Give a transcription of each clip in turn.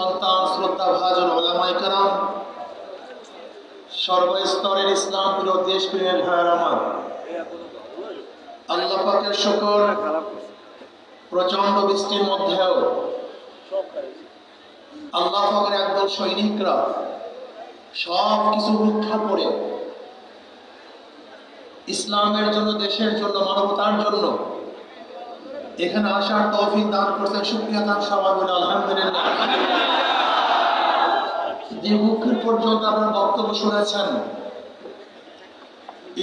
সন্তান শ্রদ্ধা ভাজন ওলামাই কারাম সর্বস্তরের ইসলাম প্রিয় দেশ প্রিয় ভাইয়ের আমার। আল্লাহ পাকের শুকর প্রচণ্ড বৃষ্টির মধ্যেও আল্লাহ পাকের একদল সৈনিকরা সব কিছু রক্ষা করে ইসলামের জন্য, দেশের জন্য, মানবতার জন্য এখানে আসার তৌফিক দান করছেন শুক্রিয়া দান সবাই বলে আলহামদুলিল্লাহ। দীর্ঘক্ষণ পর্যন্ত আপনার বক্তব্য শুনেছেন,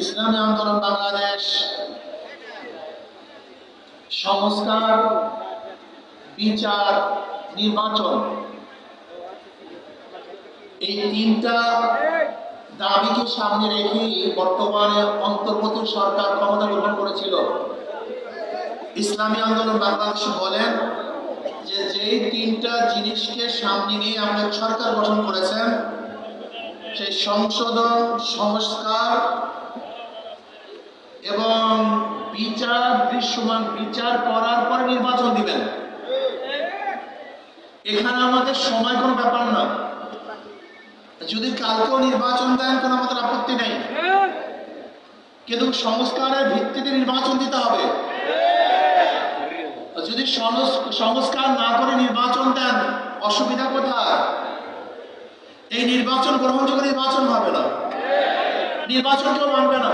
ইসলামী আন্দোলন বাংলাদেশ, সংস্কার, বিচার, নির্বাচন, এই তিনটা দাবিকে সামনে রেখে বর্তমানে অন্তর্বর্তী সরকার ক্ষমতা গ্রহণ করেছিল। ইসলামী আন্দোলন বাংলাদেশ বলেন যে যেই তিনটা জিনিসকে সামনে নিয়ে আপনার সরকার গঠন করেছেন, সেই সংশোধন, সংস্কার এবং বিচার, দৃশ্যমান বিচার করার পরে নির্বাচন দিবেন। এখানে আমাদের সময় কোনো ব্যাপার না। যদি কালকেও নির্বাচন দেন, কোনো আমাদের আপত্তি নেই। কিন্তু সংস্কারের ভিত্তিতে নির্বাচন দিতে হবে। যদি সংস- সংস্কার না করে নির্বাচন দেন, অসুবিধা কোথায়? এই নির্বাচন গ্রহণযোগ্য নির্বাচন হবে না। নির্বাচন কেউ মানবে না।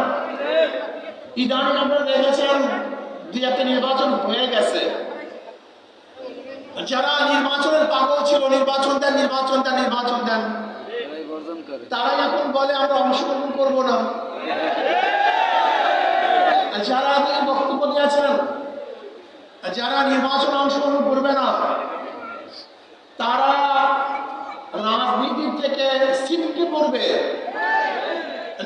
ইদানিং আপনারা দেখেছেন দুই একটা নির্বাচন হয়ে গেছে। যারা নির্বাচনের পাগল ছিল, নির্বাচন দেন নির্বাচন দেন নির্বাচন দেন তারা এখন বলে, আমরা অংশগ্রহণ করব না। যারা বক্তব্য দিয়েছেন যারা নির্বাচন অংশগ্রহণ করবে না, তারা রাজনীতি থেকে ছিটকে পড়বে।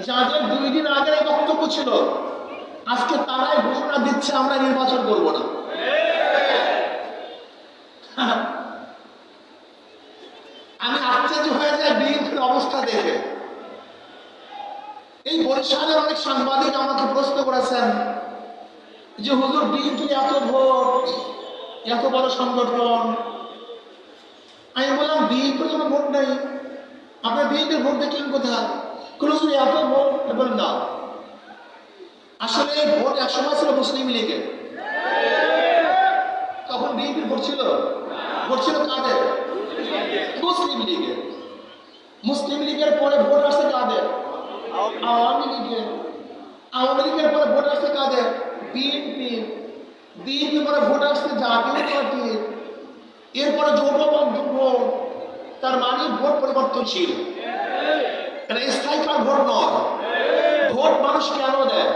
যাদের দুই দিন আগের বক্তব্য ছিল, আজকে তারাই ঘোষণা দিচ্ছে, আমরা নির্বাচন করব না। আমি আশ্চর্য হয়ে যায় বিএনপির অবস্থা দেখে। এই বরিশালের অনেক সাংবাদিক আমাকে প্রশ্ন করেছেন যে হুজুর বিএনপির এত ভোট, এত বড় সংগঠন। আমি বললাম বিএনপির কোনো ভোট নেই। আপনার বিএনপির ভোট দেখলেন কোথায়? কোনো হুজুর এত ভোট? বললাম, না। আসলে ভোট এক সময় ছিল মুসলিম লীগের। তখন বিএনপির ভোট ছিল? ভোট ছিল কাদের? মুসলিম লীগের। মুসলিম লীগের পরে ভোট আসছে কাদের? আওয়ামী লীগের। আওয়ামী লীগের পরে ভোট আসছে কাদের? বিএনপি বিএনপি পরে ভোট আসছে, জাতীয় পার্টির এরপরে জোটবদ্ধ ভোট তার মানে ভোট পরিবর্তনশীল এটা স্থায়ীকার ভোট নয়। ভোট মানুষ কেন দেয়?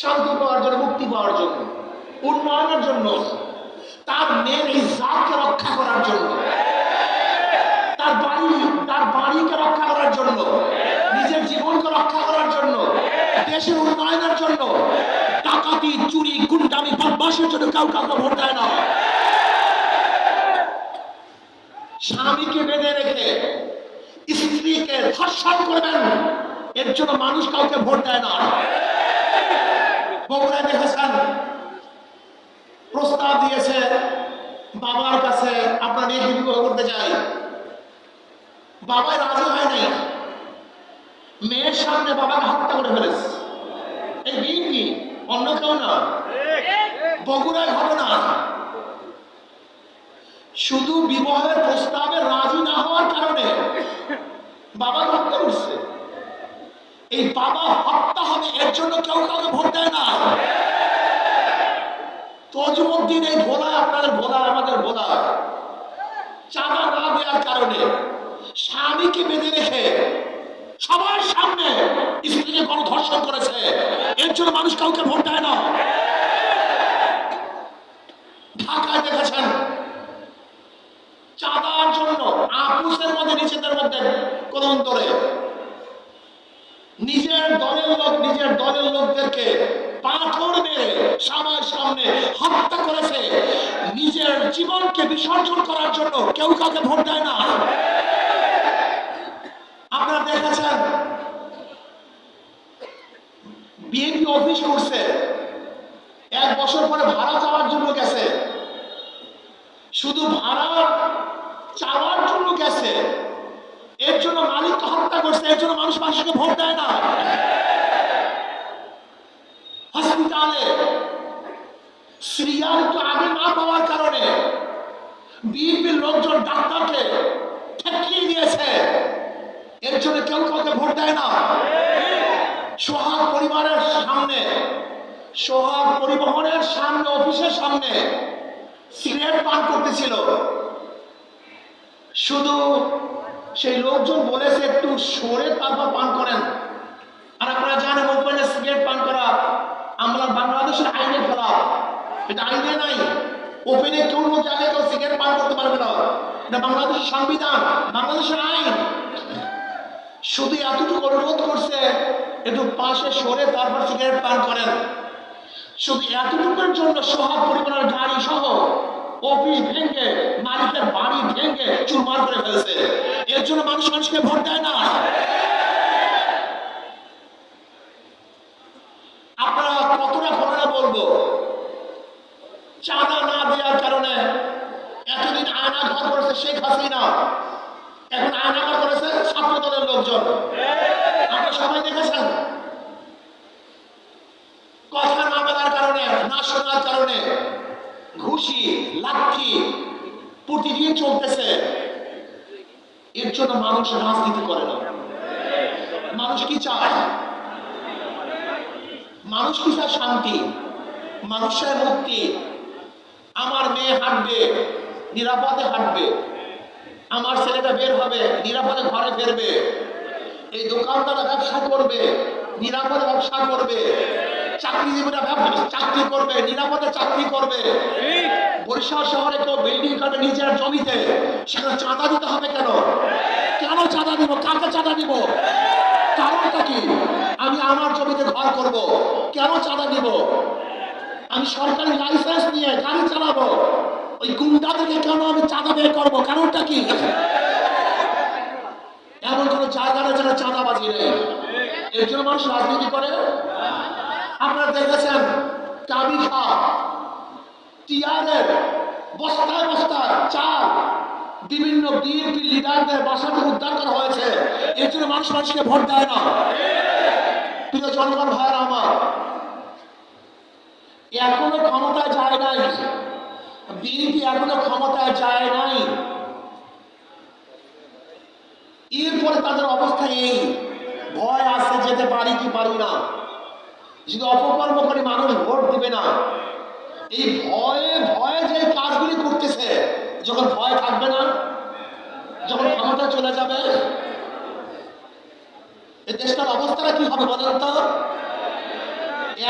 শান্তি পাওয়ার জন্য, মুক্তি পাওয়ার জন্য, উন্নয়নের জন্য। তার মেন এই রক্ষা করার জন্য তার বাড়ি তার বাড়িকে রক্ষা করার জন্য নিজের জীবনকে রক্ষা করার জন্য দেশের উন্নয়নের জন্য ডাকাতি চুরি বদমাসের জন্য কাউ কাউকে ভোট দেয় না। স্বামীকে বেঁধে রেখে স্ত্রীকে ধর্ষণ করবেন, এর জন্য মানুষ কাউকে ভোট দেয় না। বগুড়ায় দেখেছেন? প্রস্তাব দিয়েছে, বাবার কাছে আপনার মেয়েকে বিবাহ করতে চাই। বাবাই রাজি হয় নাই। মেয়ের সামনে বাবাকে হত্যা করে ফেলেছে। এই বিএনপি অন্য কেউ না? বগুড়ায় ঘটনা শুধু বিবাহের প্রস্তাবে রাজি না হওয়ার কারণে বাবা হত্যা করছে এই বাবা হত্যা হবে, এর জন্য কেউ কাউকে ভোট দেয় না। তজমুদ্দিন এই ভোলা আপনাদের ভোলা আমাদের ভোলা চাঁদা না দেওয়ার কারণে স্বামীকে বেঁধে রেখে সবার সামনে স্ত্রীকে গণধর্ষণ করেছে। এর জন্য মানুষ কাউকে ভোট দেয় না ঢাকায় দেখেছেন চাঁদার জন্য আপুসের মধ্যে নিজেদের মধ্যে কলন্তরে নিজের দলের লোক নিজের দলের লোকদেরকে পাথর মেরে সবার সামনে হত্যা করেছে নিজের জীবনকে বিসর্জন করার জন্য কেউ কাউকে ভোট দেয় না। আপনারা দেখেছেন, বিএনপি অফিস করছে, এক বছর পরে ভাড়া চাওয়ার জন্য গেছে। শুধু ভাড়া চাওয়ার জন্য গেছে, এর জন্য মালিককে হত্যা করছে, এর জন্য মানুষ মানুষকে ভোট দেয় না। হসপিটালে সিরিয়ালকে আগে না পাওয়ার কারণে বিএনপির লোকজন ডাক্তারকে ঠেকিয়ে দিয়েছে এর জন্য কেউ কাউকে ভোট দেয় না। সোহাগ পরিবারের সামনে, সোহাগ পরিবহনের সামনে, অফিসের সামনে সিগারেট পান করতেছিল। শুধু সেই লোকজন বলেছে, একটু সরে তারপর পান করেন। আর আপনারা জানেন ওপেনে সিগারেট পান করা আমরা বাংলাদেশের আইনে খেলাফ। এটা আইনে নাই। ওপেনে কোনো জায়গায় কেউ সিগারেট পান করতে পারবে না। এটা বাংলাদেশের সংবিধান, বাংলাদেশের আইন। শুধু এতটুকু অনুরোধ করছে, একটু পাশে সরে তারপর সিগারেট পান করেন। শুধু এতটুকুর জন্য সোহাগ পরিবারের গাড়ি সহ অফিস ভেঙে, মালিকের বাড়ি ভেঙে চুরমার করে ফেলছে। এর জন্য মানুষ মানুষকে ভোট দেয় না আপনারা কতটা ঘটনা বলব চাঁদা না দেওয়ার কারণে এতদিন আয়না ঘর করেছে শেখ হাসিনা এখন আয়না ঘর করেছে ছাত্র দলের লোকজন আপনারা সবাই দেখেছেন কথা না বলার কারণে না শোনার কারণে ঘুষি লাঠি প্রতিদিন চলতেছে এর জন্য মানুষ রাজনীতি করে না মানুষ কি চায়? মানুষ কি চায় শান্তি? মানুষের মুক্তি। আমার মেয়ে হাঁটবে, নিরাপদে হাঁটবে। আমার ছেলেটা বের হবে, নিরাপদে ঘরে ফেরবে। এই দোকানদারা ব্যবসা করবে, নিরাপদে ব্যবসা করবে। চাকরিজীবীরা চাকরি করবে, নিরাপদে চাকরি করবে। বরিশাল শহরে কেউ বিল্ডিং করবে নিজের জমিতে, সেখানে চাঁদা দিতে হবে কেন? কেন চাঁদা দিব? কাকে চাঁদা দিব? কারণটা কি? আমি আমার জমিতে ঘর করব। কেন চাঁদা দিব আমি সরকারি লাইসেন্স নিয়ে গাড়ি চালাবো। ওই গুন্ডা থেকে কেন আমি চাঁদা বের করব? কারণটা কি? এমন কোনো জায়গা নেই যেখানে চাঁদাবাজি নেই। এর জন্য মানুষ রাজনীতি করে। আপনারা দেখেছেন কাবি খা টিয়ারের বস্তায় বস্তায় চাল বিভিন্ন বিএনপি লিডারদের বাসা থেকে উদ্ধার করা হয়েছে। এর জন্য মানুষ মানুষকে ভোট দেয় না। প্রিয় জনগণ, ভাইয়ের আমার, এখনও ক্ষমতায় যায় নাই। বিএনপি এখনও ক্ষমতায় যায় নাই। এরপরে তাদের অবস্থা এই। ভয় আসছে যেতে পারি কি পারি না। যদি অপকর্ম করে মানুষ ভোট দিবে না, এই ভয়ে ভয়ে যে কাজগুলি করতেছে যখন ভয় থাকবে না, যখন ক্ষমতা চলে যাবে এই দেশটার অবস্থাটা কি হবে বলেন তো?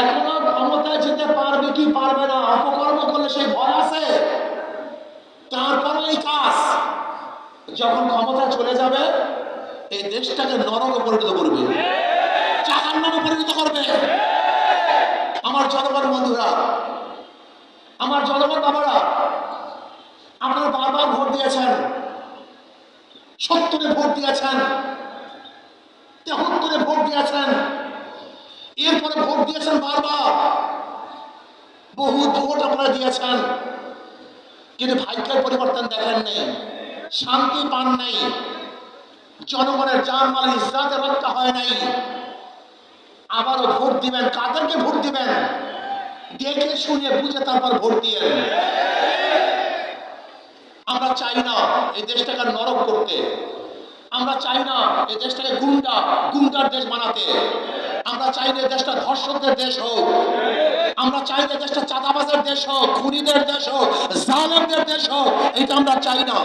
এখনও ক্ষমতায় যেতে পারবে কি পারবে না? অপকর্ম করলে সেই ভয় আছে? তারপরে এই কাজ। যখন ক্ষমতা চলে যাবে এই দেশটাকে নরকে পরিণত করবে। চাহার নামে পরিণত করবে। আমার জনগণ বন্ধুরা, আমার জনগণ বাবারা আপনারা বারবার ভোট দিয়েছেন। সত্তরে ভোট দিয়েছেন। তেহত্তরে ভোট দিয়েছেন। এরপরে ভোট দিয়েছেন বারবার। বহু ভোট আপনারা দিয়েছেন। কিন্তু ভাগ্যের পরিবর্তন দেখেন নেই। শান্তি পান নাই। জনগণের জান মাল ইসরাতে রক্ষা হয় নাই। আবারও ভোট দিবেন। কাদেরকে ভোট দিবেন? দেখে শুনে বুঝে তারপর ভোট দিয়েন আমরা চাই না এই দেশটাকে নরক করতে। আমরা চাই না এই দেশটাকে গুন্ডা, গুন্ডার দেশ বানাতে। আমরা চাই না দেশটা ধর্ষকদের দেশ হোক। আমরা চাই না দেশটা চাঁদাবাজের দেশ হোক, খুনিদের দেশ হোক, জালেমদের দেশ হোক, এটা আমরা চাই না।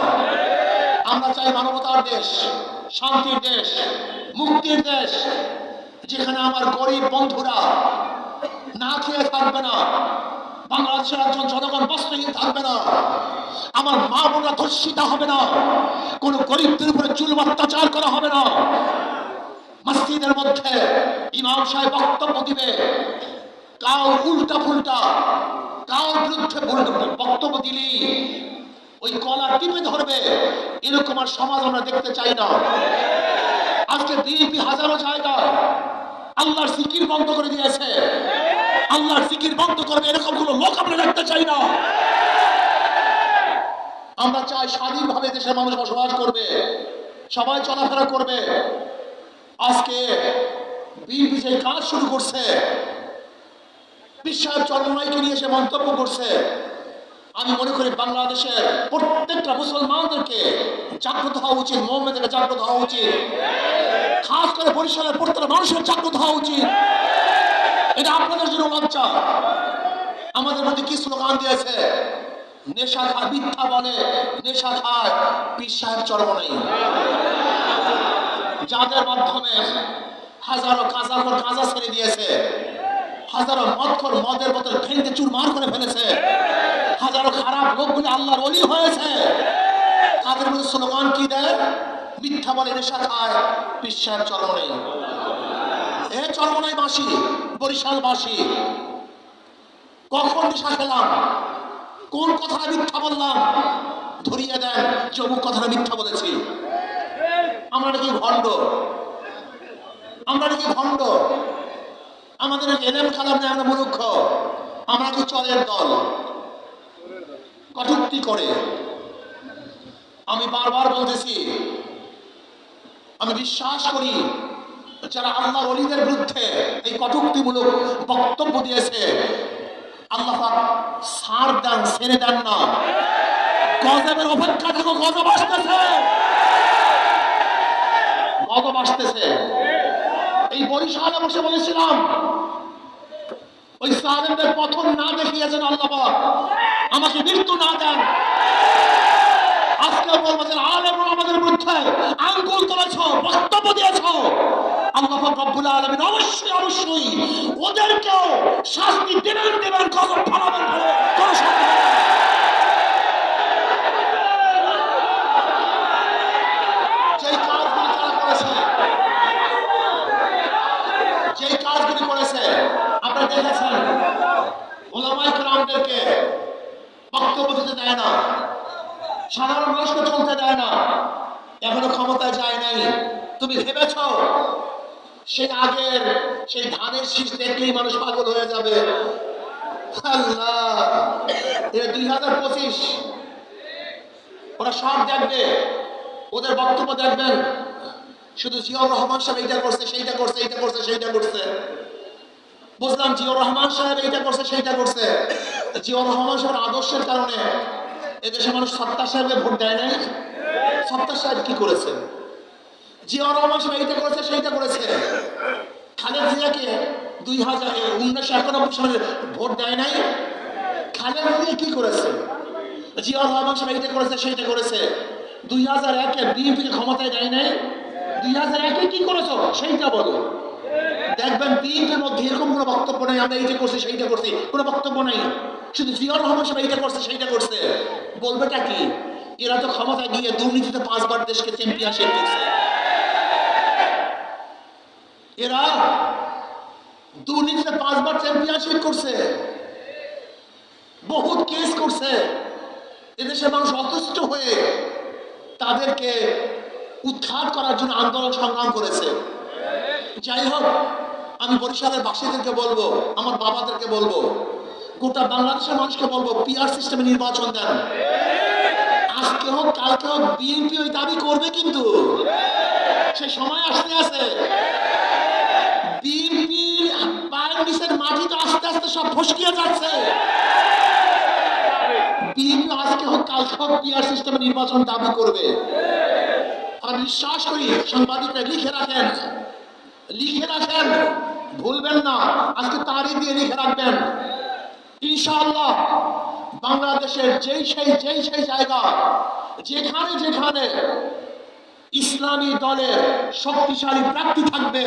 আমরা চাই মানবতার দেশ, শান্তির দেশ, মুক্তির দেশ, যেখানে আমার গরিব বন্ধুরা না খেয়ে থাকবে না। বাংলাদেশের একজন জনগণ বস্ত্রহীন থাকবে না। আমার মা বোনরা ধর্ষিতা হবে না। কোন গরিবদের উপরে চুল অত্যাচার করা হবে না। মসজিদের মধ্যে ইমাম সাহেব বক্তব্য দিবে। কাউ উল্টা ফুলটা কাউর বিরুদ্ধে বক্তব্য দিলি। ওই কলা টিপে ধরবে। এরকম আর সমাজ আমরা দেখতে চাই না। আজকে বিএনপি হাজারো জায়গায় আল্লাহর জিকির বন্ধ করে দিয়েছে। আল্লাহর জিকির বন্ধ করবে, এরকম কোনো লোক আমরা দেখতে চাই না। আমরা চাই স্বাধীনভাবে দেশের মানুষ বসবাস করবে, সবাই চলাফেরা করবে। আজকে বিএনপি যে কাজ শুরু করছে বিশ্বাস চরমাইকে নিয়ে সে মন্তব্য করছে, আমি মনে করি বাংলাদেশের প্রত্যেকটা মুসলমানদেরকে জাগ্রত হওয়া উচিত, মোহাম্মদের জাগ্রত হওয়া উচিত। খাস করে বরিশালের প্রত্যেকটা মানুষের জাগ্রত হওয়া উচিত। এটা আপনাদের জন্য লজ্জা আমাদের মধ্যে কি স্লোগান দিয়েছে? নেশা খায় মিথ্যা বলে। নেশা খায় পীর সাহেব চর্ম নেই। যাদের মাধ্যমে হাজারো কাজাখর কাজা ছেড়ে দিয়েছে, হাজারো মদখর মদের বোতল ভেঙে চুরমার করে ফেলেছে, হাজারো খারাপ লোকগুলি আল্লাহর অলি হয়েছে। তাদের মধ্যে স্লোগান কি দেয়? মিথ্যা বলে নেশা খায়, পীর সাহেব চর্ম নেই। এ চরমনাই বাসী বরিশাল বাসী কখন নেশা খেলাম কোন কথাটা মিথ্যা বললাম? ধরিয়ে দেন যে কথাটা মিথ্যা বলেছি। আমরা নাকি ভণ্ড। আমরা নাকি ভণ্ড। আমাদের এলেম খালাম নেই, আমরা মূর্খ। আমরা কি চলের দল? কটুক্তি করে। আমি বারবার বলতেছি, আমি বিশ্বাস করি যারা আল্লাহ অলিদের বিরুদ্ধে এই কটুক্তিমূলক বক্তব্য দিয়েছে, আল্লাহ সার দেন, ছেড়ে দেন না। গজবের অপেক্ষা থাকো গজব আসতেছে। গজব আসতেছে। এই বরিশালে বসে বলেছিলাম, ওই সালেমদের পথন না দেখিয়েছেন আল্লাহ আমাকে মৃত্যু না দেন। আজকে বলব যে আলেম আমাদের বিরুদ্ধে আঙ্গুল তুলেছ, বক্তব্য দিয়েছ। আল্লাহ রব্বুল আলমিন অবশ্যই অবশ্যই ওদেরকেও শাস্তি দেবেন দেবেন কখন ফলাবেন করেছে আপনারা দেখেছেন ওলামাই রামদেরকে বক্তব্য দেয় না, সাধারণ মানুষকে চলতে দেয় না, এখনও ক্ষমতায় যায় নাই। তুমি ভেবেছ সেই আগের, সেই ধানের শীষ দেখলেই মানুষ পাগল হয়ে যাবে। দুই হাজার পঁচিশ, ওরা সব দেখবে, ওদের বক্তব্য দেখবেন। শুধু জিয়াউর রহমান সাহেব এইটা করছে, সেইটা করছে, এইটা করছে, সেইটা করছে। বুঝলাম জিয়াউর রহমান সাহেব এইটা করছে, সেইটা করছে। জিয়াউর রহমান সাহেবের আদর্শের কারণে এদেশে মানুষ সত্তার সাহেবকে ভোট দেয় নাই। সত্তার সাহেব কি করেছে? জিয়াউর রহমান সাহেব এইটা করেছে সেইটা করেছে। খালেদ জিয়াকে দুই হাজার উনিশশো একানব্বই সালে ভোট দেয় নাই। খালেদ জিয়া কি করেছে? জিয়াউর রহমান সাহেব এইটা করেছে সেইটা করেছে। দুই হাজার একে বিএনপিকে ক্ষমতায় দেয় নাই। দুই হাজার একে কি করেছ? সেইটা বলো। দেখবেন বিএনপির মধ্যে এরকম কোনো বক্তব্য নেই, আমরা এইটা করছি, সেইটা করছি। কোনো বক্তব্য নেই। শুধু জিয়াউর রহমান সাহেব এইটা করছে, সেইটা করছে। বলবেটা কি? এরা তো ক্ষমতায় গিয়ে দুর্নীতিতে পাঁচবার দেশকে চ্যাম্পিয়নশিপ করছে এরা দুর্নীতিতে পাঁচবার চ্যাম্পিয়নশিপ করছে। বহুত কেস করছে। এদেশের মানুষ অতুষ্ট হয়ে তাদেরকে উৎখাত করার জন্য আন্দোলন সংগ্রাম করেছে। যাই হোক, আমি বরিশালের বাসীদেরকে বলব, আমার বাবাদেরকে বলব, গোটা বাংলাদেশের মানুষকে বলব পিআর সিস্টেমে নির্বাচন দেন। আজকে হোক, কালকে হোক বিএনপি ওই দাবি করবে কিন্তু। সে সময় আসতে আছে। বিএনপির পায়ের নিচের মাটি তো আস্তে আস্তে সব ফসকিয়ে যাচ্ছে। বিএনপি আজকে হোক কালকে হোক পিআর সিস্টেমে নির্বাচন দাবি করবে। আমি বিশ্বাস করি, সাংবাদিকরা লিখে রাখেন লিখে রাখেন, ভুলবেন না, আজকে তারিখ দিয়ে লিখে রাখবেন। ইনশাআল্লাহ, বাংলাদেশের যেই সেই যেই সেই জায়গা, যেখানে যেখানে ইসলামী দলের শক্তিশালী প্রার্থী থাকবে।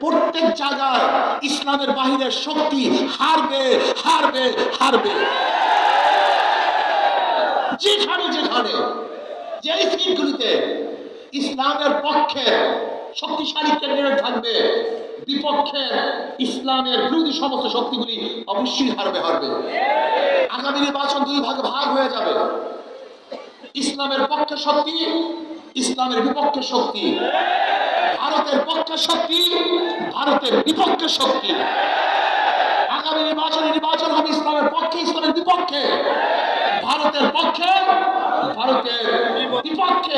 প্রত্যেক জায়গায় ইসলামের বাহিরের শক্তি হারবে হারবে হারবে। যেখানে যেখানে, যেই সিটগুলিতে ইসলামের পক্ষে শক্তিশালী ক্যান্ডিডেট থাকবে, বিপক্ষে ইসলামের বিরোধী সমস্ত শক্তিগুলি অবশ্যই হারবে হারবে। আগামী নির্বাচন দুই ভাগে ভাগ হয়ে যাবে। ইসলামের পক্ষে শক্তি ইসলামের বিপক্ষে শক্তি। ভারতের পক্ষে শক্তি, ভারতের বিপক্ষে শক্তি। আগামী নির্বাচনে নির্বাচন হবে ইসলামের পক্ষে, ইসলামের বিপক্ষে। ভারতের পক্ষে, ভারতের বিপক্ষে।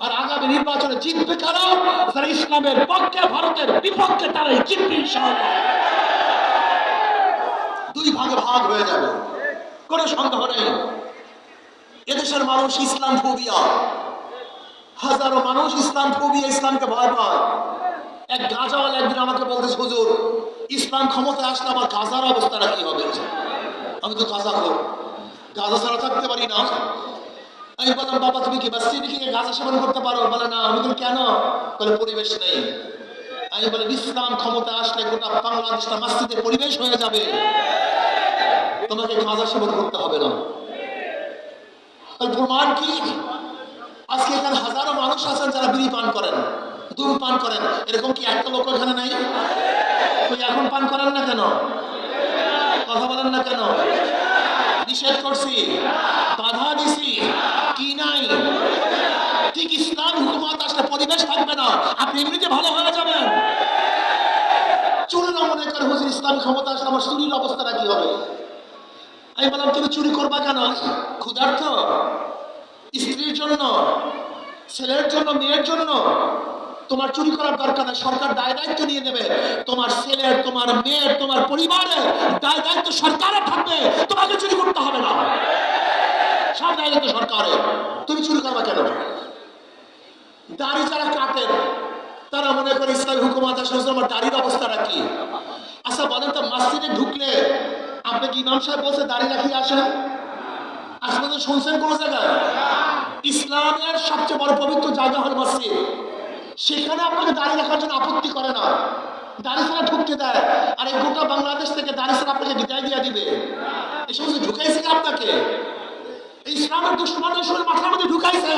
আর আগামী নির্বাচনে জিতবে কারা? যারা ইসলামের পক্ষে, ভারতের বিপক্ষে, তারাই জিতবে দুই ভাগে ভাগ হয়ে যাবে। কোনো সন্দেহ নেই। এদেশের মানুষ ইসলাম ফোবিয়া হাজারো মানুষ ইসলাম ফোবিয়া ইসলামকে ভয় পায়। এক গাজাওয়ালা একদিন আমাকে বলতেছে, হুজুর, ইসলাম ক্ষমতায় আসলে আমার গাজার অবস্থাটা কি হবে? আমি তো গাজা খোর। গাজা ছাড়া থাকতে পারি না। আমি বললাম, বাবা, তুমি কি মসজিদে গিয়ে গাঁজা সেবন করতে পারো? বলে, না। আমি বলি কেন? বলে, পরিবেশ নেই। আমি বলে ইসলাম ক্ষমতা আসলে গোটা বাংলাদেশটা মসজিদের পরিবেশ হয়ে যাবে। তোমাকে গাঁজা সেবন করতে হবে না। প্রমাণ কি আজকে এখানে হাজারো মানুষ আছেন যারা বিড়ি পান করেন। দুধ পান করেন। এরকম কি একটা লোক এখানে নাই? তো এখন পান করেন না কেন? কথা বলেন না কেন? নিষেধ করছি। বাধা দিছি। কি নাই? ঠিক ইসলাম হুকুমত আসলে পরিবেশ থাকবে না। আপনি এমনিতে ভালো হয়ে যাবেন। চুরি না মনে করে হুজুর ইসলাম ক্ষমতা আসলে আমার চুরির অবস্থাটা কি হবে? আমি বললাম, তুমি চুরি করবা কেন? ক্ষুধার্থ স্ত্রীর জন্য ছেলের জন্য, মেয়ের জন্য তোমার চুরি করার দরকার নেই, সরকার দায় দায়িত্ব নিয়ে নেবে। তোমার ছেলের তোমার মেয়ের তোমার পরিবারের দায় দায়িত্ব সরকারের থাকবে, তোমাকে চুরি করতে হবে না। সব দায় দায়িত্ব সরকারের তুমি চুরি করবা কেন? দাড়ি যারা কাটেন তারা মনে করে ইসলামী হুকুমাত আসলে আমার দাড়ির অবস্থাটা কি? আচ্ছা বলেন তো, মসজিদে ঢুকলে, আপনি কি ইমাম সাহেব বলছে দাড়ি রাখিয়ে আসেন? আজ শুনছেন কোন জায়গায়? ইসলামের সবচেয়ে বড় পবিত্র জায়গা হল মসজিদ। সেখানে আপনাকে দাড়ি রাখার জন্য আপত্তি করে না। দাড়ি ছাড়া ঢুকতে দেয়। আর এই গোটা বাংলাদেশ থেকে দাড়ি ছাড়া আপনাকে বিদায় দিয়ে দিবে। এই সমস্ত ঢুকাইছে আপনাকে? ইসলামের দুশ্মন শুনে মাথার মধ্যে ঢুকাইছে।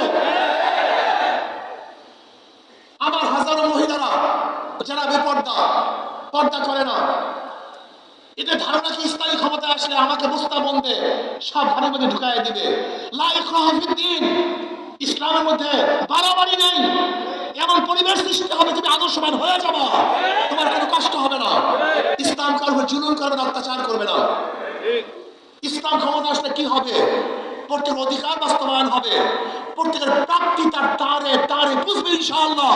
আবার হাজারো মহিলারা যারা বেপর্দা, পর্দা করে না। এদের ধারণা কি? ইসলামী ক্ষমতা আসলে আমাকে বস্তা বন্ধে সব ঘরের মধ্যে ঢুকাই দিবে। লাইক ইসলামের মধ্যে বাড়াবাড়ি নেই। এমন পরিবেশ সৃষ্টি হবে তুমি আদর্শবান হয়ে যাবা। তোমার কোনো কষ্ট হবে না। ইসলাম করবে জুলুম করবে না, অত্যাচার করবে না। ইসলাম ক্ষমতা আসলে কি হবে? প্রত্যেক অধিকার বাস্তবায়ন হবে। প্রত্যেকের প্রাপ্তি তার তারে তারে বুঝবে ইনশাআল্লাহ।